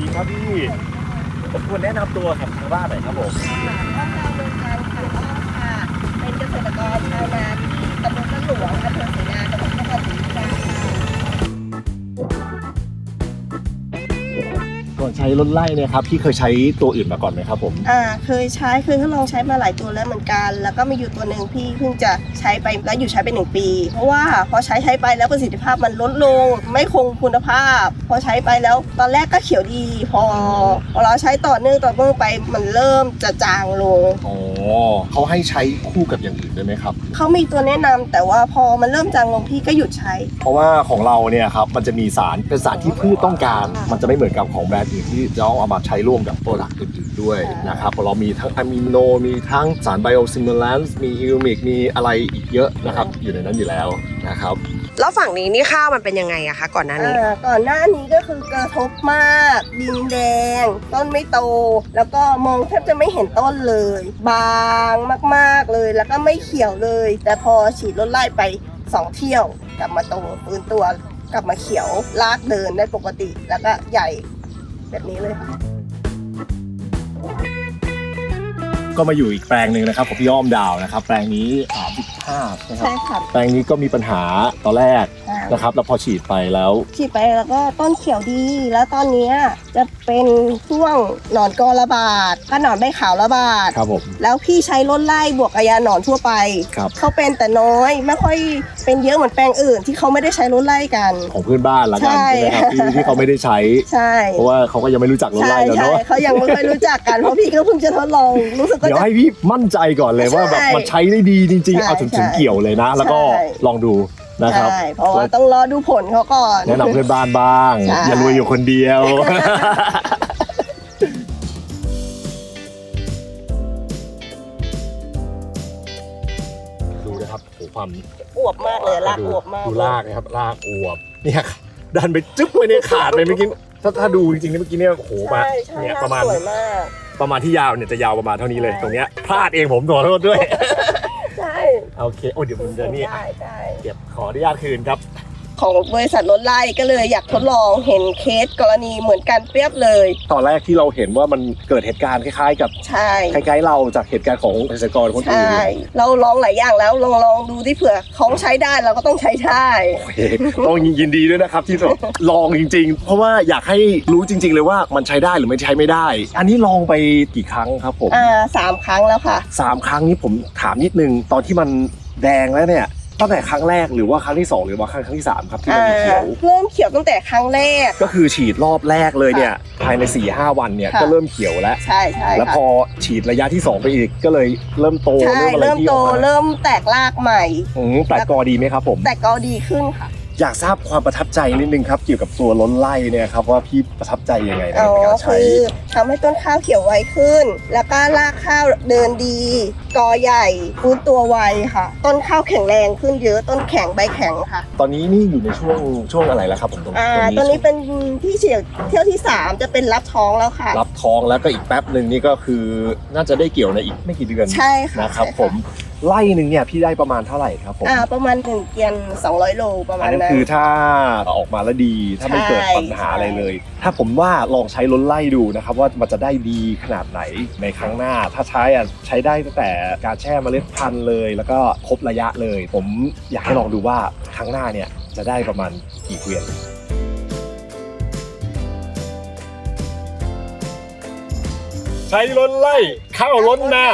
ดีครับพี่ผมควรแนะนำตัวกับทางบ้านหน่อยครับผมค่ะอ้าวดวงจันทร์ค่ะอ้อมค่ะ เป็นเกษตรกรชาวนาที่ตำบลต้นหลวงอำเภอศรีนาจังหวัด ช้รถไล่เนี่ยครับพี่เคยใช้ตัวอื่นมาก่อนไหมครับผม อ่าเคยใช้เคยทดลองใช้มาหลายตัวแล้วเหมือนกัน แล้วก็มีอยู่ตัวหนึ่งพี่เพิ่งจะใช้ไปแล้วอยู่ใช้ไปหนึ่งปี เพราะว่าพอใช้ใช้ไปแล้วประสิทธิภาพมันลดลง ไม่คงคุณภาพ พอใช้ไปแล้วตอนแรกก็เขียวดี พอพอเราใช้ต่อเนื่องต่อเนื่องไปมันเริ่มจะจางลงอ๋อเขาให้ใช้คู่กับอย่างอื่นด้วยไหมครับ เขามีตัวแนะนำแต่ว่าพอมันเริ่มจางลงพี่ก็หยุดใช้ เพราะว่าของเราเนี่ยครับมันจะมีสารเป็นสารที่พืชต้องการ มันจะไม่เหมือนกับของแบรนด์อื่นที่จะต้องเอามาใช้ร่วมกับโปรดักต์อื่นๆด้วยค่ะนะครับเพราะเรามีทั้งอะมิโน มีทั้งสารไบโอซิมูลันซ์มีฮิวมิก มีอะไรอีกเยอะนะครับ อยู่ในนั้นอยู่แล้วนะครับ แล้วฝั่งนี้นี่ข้าวมันเป็นยังไงอะคะก่อนหน้านี้ อ่าก่อนหน้านี้ก็คือกระทบมาก ดินแดง ต้นไม่โต แล้วก็มองแทบจะไม่เห็นต้นเลย บางมากๆเลย แล้วก็ไม่เขียวเลย แต่พอฉีดรถไล่ไปสองเที่ยว กลับมาโตฟื้นตัว กลับมาเขียวลากเดินได้ปกติ แล้วก็ใหญ่ แบบนี้เลย ก็มาอยู่อีกแปลงหนึ่งนะครับของพี่อ้อมดาวนะครับ แปลงนี้35นะครับใช่ค่ะแปลงนี้ก็มีปัญหาตอนแรกอ่านะครับ แล้วพอฉีดไปแล้ว ฉีดไปแล้วก็ต้นเขียวดี แล้วตอนเนี้ยจะเป็นช่วงหนอนกอระบาดก็หนอนใบขาวระบาด ครับผม แล้วพี่ใช้ลดไล่บวกกับยาหนอนทั่วไป ครับ เขาเป็นแต่น้อยไม่ค่อยเป็นเยอะเหมือนแปลงอื่น ที่เขาไม่ได้ใช้ลดไล่กัน ของเพื่อนบ้านละกันใช่ ใช่ไหมครับที่ที่เขาไม่ได้ใช้ ใช่เพราะว่าเขาก็ยังไม่รู้จักรถใช่ไล่กันใช่เนาะ เขายังไม่ค่อยรู้จักกันเพราะพี่ก็เพิ่งจะทดลองรู้สึกว่าเดี๋ยวจะ ให้พี่มั่นใจก่อนเลยว่าแบบใช่มันใช้ได้ดีจริงใช่ๆเอาถึงถึงใช่เกี่ยวเลยนะ แล้วก็ใช่ ลองดูนะครับ ใช่เพราะว่าต้องรอดูผลเขาก่อน แนะนำเพื่อนบ้านบ้าง ใช่ อย่ารวยอยู่คนเดียว ดูนะครับโอ้โหความอวบมากเลยลากอวบมาก ดูลากนะครับลากอวบเนี่ยดันไปจึ๊บไปเนี่ยขาดไปเมื่อกี้ถ้าถ้าดูจริงๆเนี่ยเมื่อกี้เนี่ยโอ้โหมาใช่ใช่เนี่ยลากประมาณสวยมาก ประมาณที่ยาวเนี่ยจะยาวประมาณเท่านี้เลยใช่ตรงเนี้ยพลาดเองผมขอโทษด้วย ใช่โอเคโอ้เดี๋ยวผมจะนี่ได้ได้ เก็บขออนุญาตคืนครับ ของบริษัทรถไล่ก็เลยอยากทดลองเห็นเคสกรณีเหมือนกันเปรียบเลย ตอนแรกที่เราเห็นว่ามันเกิดเหตุการณ์คล้ายๆ กับใช่คล้ายๆเราจากเหตุการณ์ของเกษตรกรคนอื่นใช่เราลองหลายอย่างแล้วลองลองดูที่เผื่อของใช้ได้เราก็ต้องใช้ได้โอเคต้องยินดีด้วยนะครับที่แบบลองจริง ๆ เพราะว่าอยากให้รู้จริง ๆ เลยว่ามันใช้ได้หรือไม่ใช้ไม่ได้ อันนี้ลองไปกี่ครั้งครับผมอ่าสามครั้งแล้วค่ะสามครั้งนี้ผมถามนิดนึงตอนที่มันแดงแล้วเนี่ย ตั้งแต่ครั้งแรกหรือว่าครั้งที่สองหรือว่าครั้งที่สามครับที่มันอ่ามีเขียว เริ่มเขียวตั้งแต่ครั้งแรก ก็คือฉีดรอบแรกเลยเนี่ยภายใน4ี่ห้าวันเนี่ยค่ะก็เริ่มเขียวแล้ว ใช่ใช่แล้วค่ะพอฉีดระยะที่ 2 ไปอีกก็เลยเริ่มโตใช่เริ่มอะไรเริ่มที่โตออกมาเริ่มแตกรากใหม่อืมแต่กอดีไหมครับผม แต่ก็ดีขึ้นค่ะ อยากทราบความประทับใจนิดนึงครับ เกี่ยวกับตัวล้นไล่เนี่ยครับว่าพี่ประทับใจยังไงในอ๋อการใช้ คือทำให้ต้นข้าวเขียวไวขึ้น แล้วก็รากข้าวเดินดี กอใหญ่ฟื้นตัวไวค่ะ ต้นข้าวแข็งแรงขึ้นเยอะต้นแข็งใบแข็งค่ะตอนนี้นี่อยู่ในช่วงช่วงอะไรแล้วครับผมตรงอ่าตอนนี้เป็นที่เฉียวเที่ยวที่3จะเป็นรับท้องแล้วค่ะ รับท้องแล้วก็อีกแป๊บหนึ่งนี่ก็คือน่าจะได้เกี่ยวในอีกไม่กี่เดือนใช่ค่ะนะครับใช่ผม ไล่หนึ่งเนี่ยพี่ได้ประมาณเท่าไหร่ครับผมอ่าประมาณหนึ่งเกียน200 โลประมาอัณนนั้นนั้น คือถ้าออกมาแล้วดีถ้าไม่เกิดใช่ปัญหาอะไรเลย ถ้าผมว่าลองใช้ล้นไล่ดูนะครับว่ามันจะได้ดีขนาดไหนในครั้งหน้า ถ้าใช้อะใช้ได้ตั้งแต่การแช่เมล็ดพันธุ์เลย แล้วก็ครบระยะเลย ผมอยากให้ลองดูว่าครั้งหน้าเนี่ยจะได้ประมาณกี่เกวียน ใช้ล้นไล่เข้าล้นหน้า